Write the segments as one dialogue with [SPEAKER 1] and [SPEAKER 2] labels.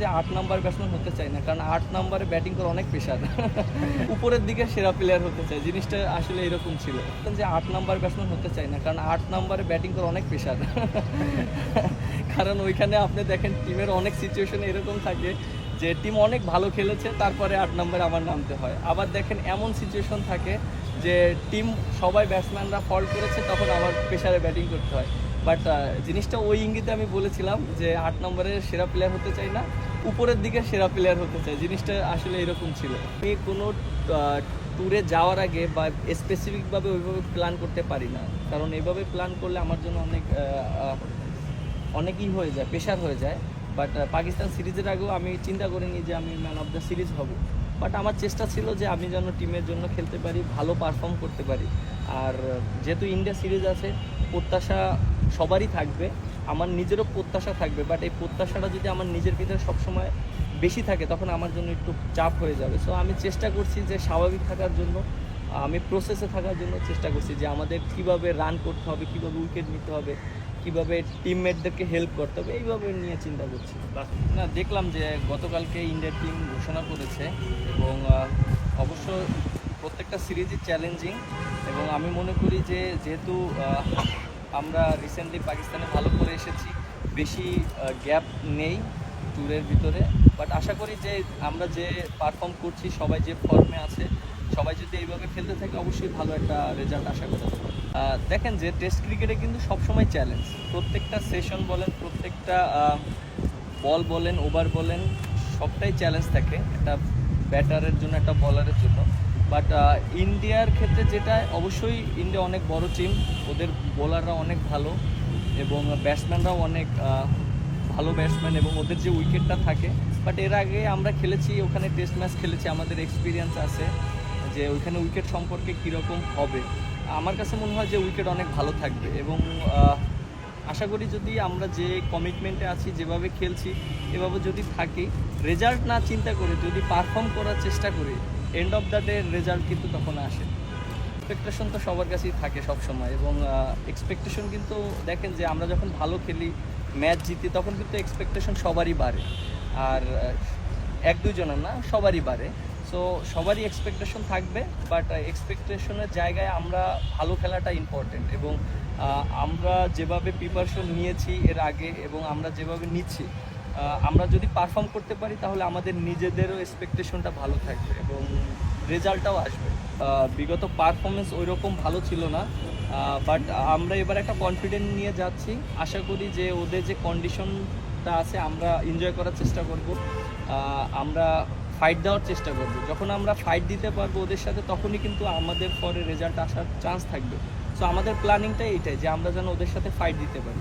[SPEAKER 1] যে আট number batsman হতে চাই না, কারণ আট নাম্বারে ব্যাটিং করে অনেক পেশার উপরের দিকে সেরা প্লেয়ার হতে চাই জিনিসটা আসলে এরকম ছিল। যে আট নাম্বার ব্যাটসম্যান হতে চাই না, কারণ আট নাম্বারে ব্যাটিং করে অনেক পেশার কারণ ওইখানে আপনি দেখেন টিমের অনেক সিচুয়েশনে এরকম থাকে যে টিম অনেক ভালো খেলেছে, তারপরে আট নম্বরে আমার নামতে হয়। আবার দেখেন, এমন সিচুয়েশন থাকে যে টিম সবাই ব্যাটসম্যানরা ফল্ট করেছে, তখন আমার প্রেশারে ব্যাটিং করতে হয়। বাট জিনিসটা ওই ইঙ্গিতে আমি বলেছিলাম যে আট নম্বরের সেরা প্লেয়ার হতে চাই না, উপরের দিকে সেরা প্লেয়ার হতে চাই। জিনিসটা আসলে এরকম ছিল। আমি কোনো ট্যুরে যাওয়ার আগে বা স্পেসিফিকভাবে ওইভাবে প্ল্যান করতে পারি না। কারণ এইভাবে প্ল্যান করলে আমার জন্য অনেক অনেকই হয়ে যায় প্রেশার হয়ে যায়। বাট পাকিস্তান সিরিজের আগেও আমি চিন্তা করিনি যে আমি ম্যান অফ দ্য সিরিজ হব। বাট আমার চেষ্টা ছিল যে আমি যেন টিমের জন্য খেলতে পারি, ভালো পারফর্ম করতে পারি। আর, যেহেতু ইন্ডিয়া সিরিজ আছে, প্রত্যাশা সবারই থাকবে, আমার নিজেরও প্রত্যাশা থাকবে বাট এই প্রত্যাশাটা যদি আমার নিজের ভিতরে সবসময় বেশি থাকে, তখন আমার জন্য একটু চাপ হয়ে যাবে। সো আমি চেষ্টা করছি যে স্বাভাবিক থাকার জন্য, আমি প্রসেসে থাকার জন্য চেষ্টা করছি যে আমাদের কীভাবে রান করতে হবে, কীভাবে উইকেট নিতে হবে, কীভাবে টিমমেটদেরকে হেল্প করতে হবে, এইভাবে নিয়ে চিন্তা করছি। না, দেখলাম যে গতকালকে ইন্ডিয়ার টিম ঘোষণা করেছে এবং অবশ্য প্রত্যেকটা সিরিজই চ্যালেঞ্জিং এবং আমি মনে করি যে যেহেতু আমরা রিসেন্টলি পাকিস্তানে ভালো করে এসেছি। বেশি গ্যাপ নেই ট্যুরের ভিতরে। বাট আশা করি যে আমরা যে পারফর্ম করছি, সবাই যে ফর্মে আছে, সবাই যদি এইভাবে খেলতে থাকে, অবশ্যই ভালো একটা রেজাল্ট আশা করা। দেখেন যে টেস্ট ক্রিকেটে কিন্তু সবসময় চ্যালেঞ্জ প্রত্যেকটা সেশন বলেন, প্রত্যেকটা বল বলেন ওভার বলেন, সবটাই চ্যালেঞ্জ থাকে একটা ব্যাটারের জন্য, একটা বলারের জন্য। বাট ইন্ডিয়ার ক্ষেত্রে যেটা, অবশ্যই ইন্ডিয়া অনেক বড় টিম ওদের বোলাররা অনেক ভালো এবং ব্যাটসম্যানরাও অনেক ভালো ব্যাটসম্যান এবং ওদের যে উইকেটটা থাকে বাট এর আগে আমরা খেলেছি, ওখানে টেস্ট ম্যাচ খেলেছি, আমাদের এক্সপিরিয়েন্স আছে যে ওইখানে উইকেট সম্পর্কে কীরকম হবে। আমার কাছে মনে হয় যে উইকেট অনেক ভালো থাকবে এবং আশা করি যদি আমরা যে কমিটমেন্টে আছি, যেভাবে খেলছি, এভাবে যদি থাকি রেজাল্ট না চিন্তা করে, যদি পারফর্ম করার চেষ্টা করি end of the day result কিন্তু তখন আসে। এক্সপেকটেশন তো সবার কাছেই থাকে সব সময় এবং এক্সপেকটেশন কিন্তু দেখেন যে আমরা যখন ভালো খেলি ম্যাচ জিতি, তখন কিন্তু এক্সপেকটেশন সবারই বাড়ে। আর এক দুজনের না, সবারই বাড়ে। সো সবারই এক্সপেকটেশন থাকবে বাট এক্সপেকটেশনের জায়গায় আমরা ভালো খেলাটা ইম্পর্টেন্ট এবং আমরা যেভাবে প্রিপারেশন নিয়েছি এর আগে এবং আমরা যেভাবে নিচ্ছি আমরা যদি পারফর্ম করতে পারি, তাহলে আমাদের নিজেদেরও এক্সপেকটেশনটা ভালো থাকবে এবং রেজাল্টটাও আসবে। বিগত পারফরমেন্স ওই রকম ভালো ছিল না বাট আমরা এবার একটা কনফিডেন্ট নিয়ে যাচ্ছি। আশা করি যে ওদের যে কন্ডিশনটা আছে, আমরা এনজয় করার চেষ্টা করব। আমরা ফাইট দেওয়ার চেষ্টা করব। যখন আমরা ফাইট দিতে পারব ওদের সাথে, তখনই কিন্তু আমাদের পরে রেজাল্ট আসার চান্স থাকবে। সো আমাদের প্ল্যানিংটাই এটাই যে আমরা যেন ওদের সাথে ফাইট দিতে পারি।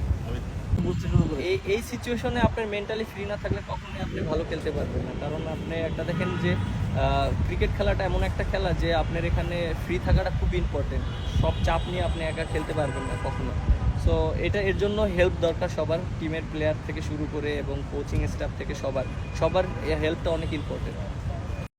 [SPEAKER 2] বুঝতে শুরু করে
[SPEAKER 1] এই এই সিচুয়েশনে আপনার মেন্টালি ফ্রি না থাকলে কখনোই আপনি ভালো খেলতে পারবেন না। কারণ আপনি একটা দেখেন যে ক্রিকেট খেলাটা এমন একটা খেলা যে, আপনার এখানে ফ্রি থাকাটা খুব ইম্পর্টেন্ট সব চাপ নিয়ে আপনি একা খেলতে পারবেন না কখনো। সো এটা এর জন্য হেল্প দরকার সবার টিমের প্লেয়ার থেকে শুরু করে এবং কোচিং স্টাফ থেকে সবার। সবার হেল্পটা অনেক ইম্পর্টেন্ট